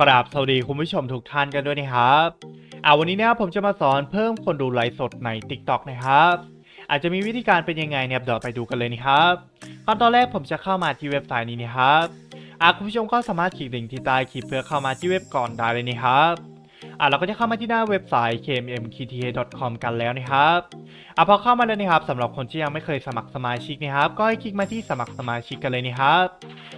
กราบสวัสดีคุณผู้ชมทุกท่านกันด้วยนะครับอ่าวันนี้นะครับผมจะมาสอนเพิ่มคนดูไลฟ์สดใน TikTok นะครับ อาจจะมีวิธีการเป็นยังไงเนี่ยเดี๋ยวไปดูกันเลยนะครับขั้นตอนแรกผมจะเข้ามาที่เว็บไซต์นี้นะครับอ่าคุณผู้ชมก็สามารถคลิกลิงก์ที่ใต้คลิปเพื่อเข้ามาที่เว็บก่อนได้เลยนะครับ อ่าเราก็จะเข้ามาที่หน้าเว็บไซต์ kmmkta.com กันแล้วนะครับอ่าพอเข้ามาแล้วนะครับสำหรับคนที่ยังไม่เคยสมัครสมาชิกนะครับ ก็ให้คลิกมาที่สมัครสมาชิกกันเลยนะครับ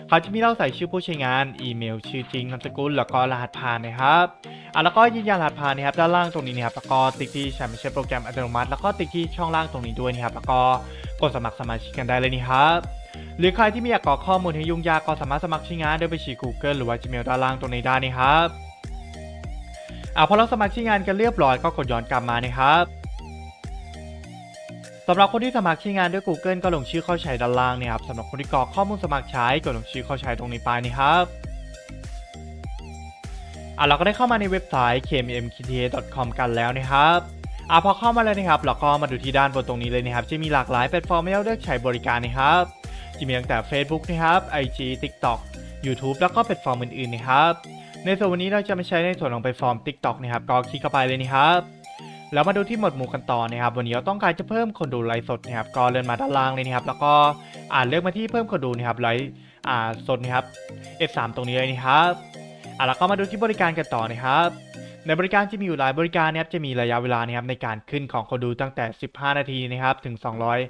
เขาจะมีเราใส่ชื่อผู้ใช้งานอีเมล ชื่อจริงนามสกุลแล้วก็รหัสผ่านนะครับอะแล้วก็ยืนยันรหัสผ่านนะครับด้านล่างตรงนี้นะครับแล้วก็ติ๊กที่ใช้ไม่ใช่โปรแกรมอัตโนมัติ แล้วก็ติ๊กที่ช่องล่างตรงนี้ด้วยนะครับแล้วก็กดสมัครสมาชิกกันได้เลยนี่ครับหรือใครที่ไม่อยากกรอกข้อมูลให้ยุ่งยากก็สามารถสมัครใช้งานโดยไปฉีด Google หรือว่า Gmail ด้านล่างตรงนี้ได้นะครับ อะพอเราสมัครใช้งานกันเรียบร้อยก็กดย้อนกลับมานะครับสำหรับคนที่สมัครใช้งานด้วย Google ก็ลงชื่อเข้าใช้ด้านล่างนี่ครับสำหรับคนที่กรอกข้อมูลสมัครใช้ก็ลงชื่อเข้าใช้ตรงนี้ไปนี่ครับอะเราก็ได้เข้ามาในเว็บไซต์ kmmkta.com กันแล้วนะครับอะพอเข้ามาแล้วนะครับ เราก็มาดูที่ด้านบนตรงนี้เลยนะครับ จะมีหลากหลายแพลตฟอร์มให้เราเลือกใช้บริการนะครับ จะมีตั้งแต่ Facebook นะครับ IG TikTok YouTube แล้วก็แพลตฟอร์มอื่นๆนะครับ ในส่วนวันนี้เราจะมาใช้ในส่วนของไปฟอร์ม TikTok นะครับก็คลิกเข้าไปเลยนะครับแล้วมาดูที่หมวดหมู่กันต่อนะครับ วันนี้เราต้องการจะเพิ่มคนดูไลฟ์สดนะครับก็เลื่อนมาด้านล่างเลยนะครับ แล้วก็อ่านเลือกมาที่เพิ่มคนดูนะครับไลฟ์อ่าสดนะครับ F3 ตรงนี้เลยนะครับอ่าแล้วก็มาดูที่บริการกันต่อนะครับ ในบริการจะมีอยู่หลายบริการนะครับจะมีระยะเวลานะครับในการขึ้นของคนดูตั้งแต่ 15 นาทีนะครับถึง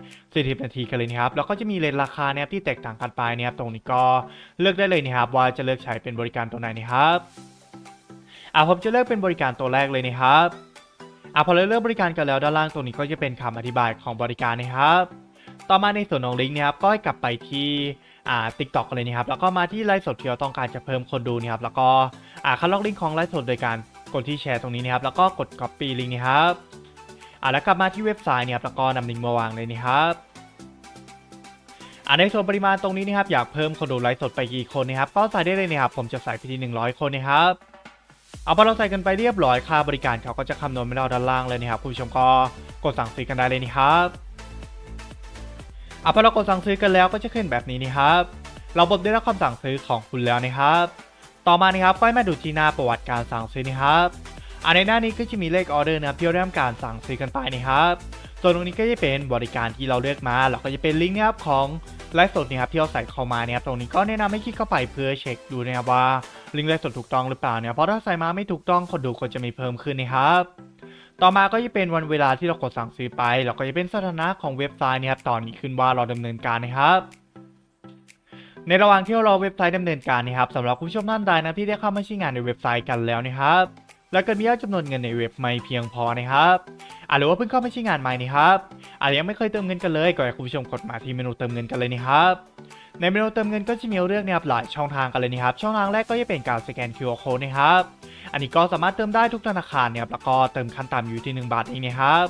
240 นาทีกันเลยนะครับแล้วก็จะมีเลนราคานะครับที่แตกต่างกันไปนะครับตรงนี้ก็เลือกได้เลยนะครับว่าจะเลือกใช้เป็นบริการตัวไหนนะครับอ่าผมจะเลือกเป็นบริการตัวแรกเลยนะครับอะพอเราเลือกบริการกันแล้วด้านล่างตรงนี้ก็จะเป็นคำอธิบายของบริการนะครับ ต่อมาในส่วนของลิงก์นะครับก็ให้กลับไปที่อ่าติ๊กต็อกเลยนะครับแล้วก็มาที่ไลฟ์สดที่เราต้องการจะเพิ่มคนดูนะครับแล้วก็อ่าคัดลอกลิงก์ของไลฟ์สดโดยการ กดที่แชร์ตรงนี้นะครับแล้วก็กด copy ลิงก์นะครับอ่าแล้วกลับมาที่เว็บไซต์เนี่ยครับแล้วก็นำลิงก์มาวางเลยนะครับอ่าในส่วนปริมาณตรงนี้นะครับอยากเพิ่มคนดูไลฟ์สดไปกี่คนนะครับก็ใส่ได้เลยนะครับผมจะใส่ไปที่100 คนนะครับเอาพอเราใส่กันไปเรียบร้อยค่าบริการเขาก็จะคำนวณให้เราด้านล่างเลยนะครับคุณผู้ชมก็กดสั่งซื้อกันได้เลยนี่ครับเอาพอเรากดสั่งซื้อกันแล้วก็จะขึ้นแบบนี้นี่ครับ เราบบได้รับคำสั่งซื้อของคุณแล้วนะครับ ต่อมานะครับก็ให้มาดูที่หน้าประวัติการสั่งซื้อนี่ครับอันในหน้านี้ก็จะมีเลขออเดอร์นะครับที่เราได้ทำการสั่งซื้อกันไปนะครับส่วนตรงนี้ก็จะเป็นบริการที่เราเลือกมาแล้วก็จะเป็นลิงก์นะครับของไลฟ์สดนะครับที่เราใส่เข้ามาเนี่ยครับตรงนี้ก็แนะนำให้คลิกเข้าไปเพื่อเช็คดูนะครับว่าลิงก์ไลฟ์สดถูกต้องหรือเปล่าเนี่ยเพราะถ้าใส่มาไม่ถูกต้องคนดูก็จะมีเพิ่มขึ้นนะครับต่อมาก็จะเป็นวันเวลาที่เรากดสั่งซื้อไปแล้วก็จะเป็นสถานะของเว็บไซต์นะครับตอนนี้ขึ้นว่าเราดำเนินการนะครับ ในระหว่างที่เรารอเว็บไซต์ดำเนินการนะครับสำหรับคุณผู้ชมท่านใดนะที่ได้เข้ามาใช้งานในเว็บไซต์กันแล้วนะครับ แล้วก็มียอดจำนวนเงินในเว็บไม่เพียงพอนะครับอะหรือว่าเพิ่งเข้ามาใช้งานใหม่นะครับอะยังไม่เคยเติมเงินกันเลยก็ให้คุณผู้ชมกดมาที่เมนูเติมเงินกันเลยนะครับในเมนูเติมเงินก็จะมีเรื่องนะครับหลายช่องทางกันเลยนะครับ ช่องทางแรกก็จะเป็นการสแกน QR code นะครับ อันนี้ก็สามารถเติมได้ทุกธนาคารเนี่ยครับแล้วก็เติมขั้นต่ำอยู่ที่ 1 บาทเองนะครับ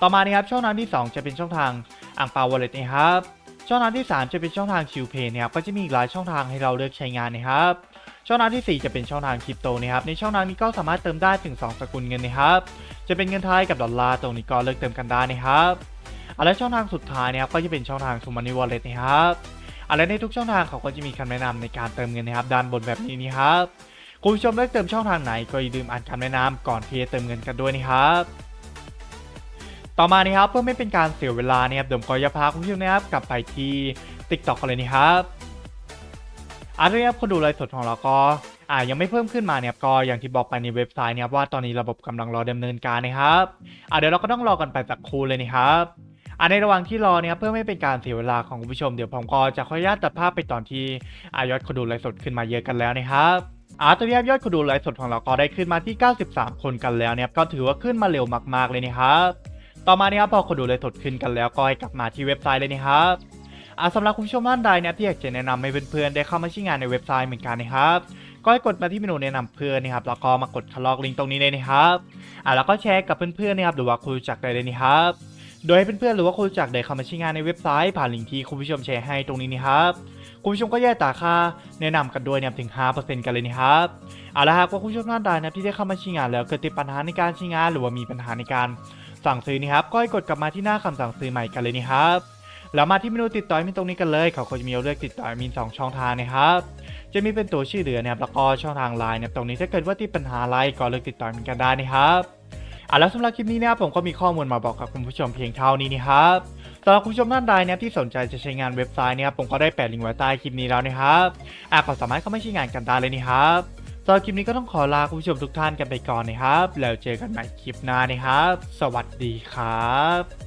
ต่อมานะครับช่องทางที่ 2 จะเป็นช่องทางอ่างเปาวอลเล็ตนะครับ ช่องทางที่ 3 จะเป็นช่องทางคิวเพย์นะครับก็จะมีอีกหลายช่องทางให้เราเลือกใช้งานนะครับช่องทางทีสี่ 4 จะเป็นช่องทางคริปโตนะครับในช่องทางนี้ก็สามารถเติมได้ถึง 2 สกุลเงินนะครับจะเป็นเงินไทยกับดอลลาร์ตรงนี้ก็เลือกเติมกันได้นะครับอะและช่องทางสุดท้ายนะครับก็จะเป็นช่องทาง t ูมันนี่วอลเล็ตนะครับอะไรในทุกช่องทางเขาก็จะมีคำแนะนำในการเติมเงินนะครับด้านบนแบบนี้นี่ครับคุณผู้ชมเลือกเติมช่องทางไหนก็อย่าลืมอ่านคำแนะนำก่อนที่จะเติมเงินกันด้วยนะครับ ต่อมานะครับเพื่อไม่เป็นการเสียเวลานะครับเดี๋ยวผมก็จะพาคุณผู้ชมนะครับกลับไปที่ TikTok กันเลยนะครับอันนี้ครับคนดูไลฟ์สดของเราก็อ่ายังไม่เพิ่มขึ้นมาเนี่ยก็อย่างที่บอกไปในเว็บไซต์เนี่ยว่าตอนนี้ระบบกำลังรอดำเนินการนะครับอ่าเดี๋ยวเราก็ต้องรอกันไปสักครู่เลยนะครับอันในระหว่างที่รอเนี่ยเพื่อไม่เป็นการเสียเวลาของคุณผู้ชมเดี๋ยวผมก็จะขออนุญาตตัดภาพไปตอนที่อายอดคนดูไลฟ์สดขึ้นมาเยอะกันแล้วนะครับอาตอนนี้ยอดคนดูไลฟ์สดของเราก็ได้ขึ้นมาที่ 93 คนกันแล้วเนี่ยก็ถือว่าขึ้นมาเร็วมากๆเลยนะครับ ต่อมาเนี่ยพอคนดูไลฟ์สดขึ้นกันแล้วก็ให้กลับมาที่เว็บไซต์เลยนะครับอ่าสำหรับคุณผู้ชมท่านใดเนี่ยที่อยากจะแนะนำให้เพื่อนๆได้เข้ามาใช้งานในเว็บไซต์เหมือนกันนะครับก็ให้กดมาที่เมนูแนะนำเพื่อนนะครับแล้วก็มากดคลอกลิงก์ตรงนี้เลยนะครับอ่าแล้วก็แชร์กับเพื่อนๆนะครับหรือว่าคุณรู้จักได้เลยนะครับโดยให้เพื่อนๆหรือว่าคนรู้จักได้เข้ามาใช้งานในเว็บไซต์ผ่านลิงก์ที่คุณผู้ชมแชร์ให้ตรงนี้นะครับคุณผู้ชมก็แยกตาค่าแนะนำกันด้วยเนี่ยถึง 5%กันเลยนะครับเอาละครับว่าคุณผู้ชมท่านใดนะที่ได้เข้ามาใช้งานแล้วเกิดติดปัญหาในการใช้งาน หรือว่ามีปัญหาในการ สั่งซื้อนะครับก็ให้กดกลับมาที่หน้าคำสั่งซื้อใหม่กันเลยนะครับแล้วมาที่เมนูติดต่อมินตรงนี้กันเลย เขาก็จะมีเลือกติดต่อมินสองช่องทางนะครับจะมีเป็นตัวชื่อเหลือนะครับแล้วก็ช่องทางไลน์นะครับตรงนี้ถ้าเกิดว่าติดปัญหาอะไรก็เลือกติดต่ออดมินกันได้นะครับอะแล้วสำหรับคลิปนี้นะครับผมก็มีข้อมูลมาบอกกับคุณผู้ชมเพียงเท่านี้นะครับสำหรับคุณผู้ชมท่านใดนะครับที่สนใจจะใช้งานเว็บไซต์นะครับผมก็ได้แปะลิงก์ไว้ใต้คลิปนี้แล้วนะครับอะก็สามารถเข้ามาใช้งานกันได้เลยนะครับ สำหรับคลิปนี้ก็ต้องขอลาคุณผู้ชมทุกท่านกันไปก่อนนะครับ แล้วเจอกันใหม่คลิปหน้านะครับ สวัสดีครับ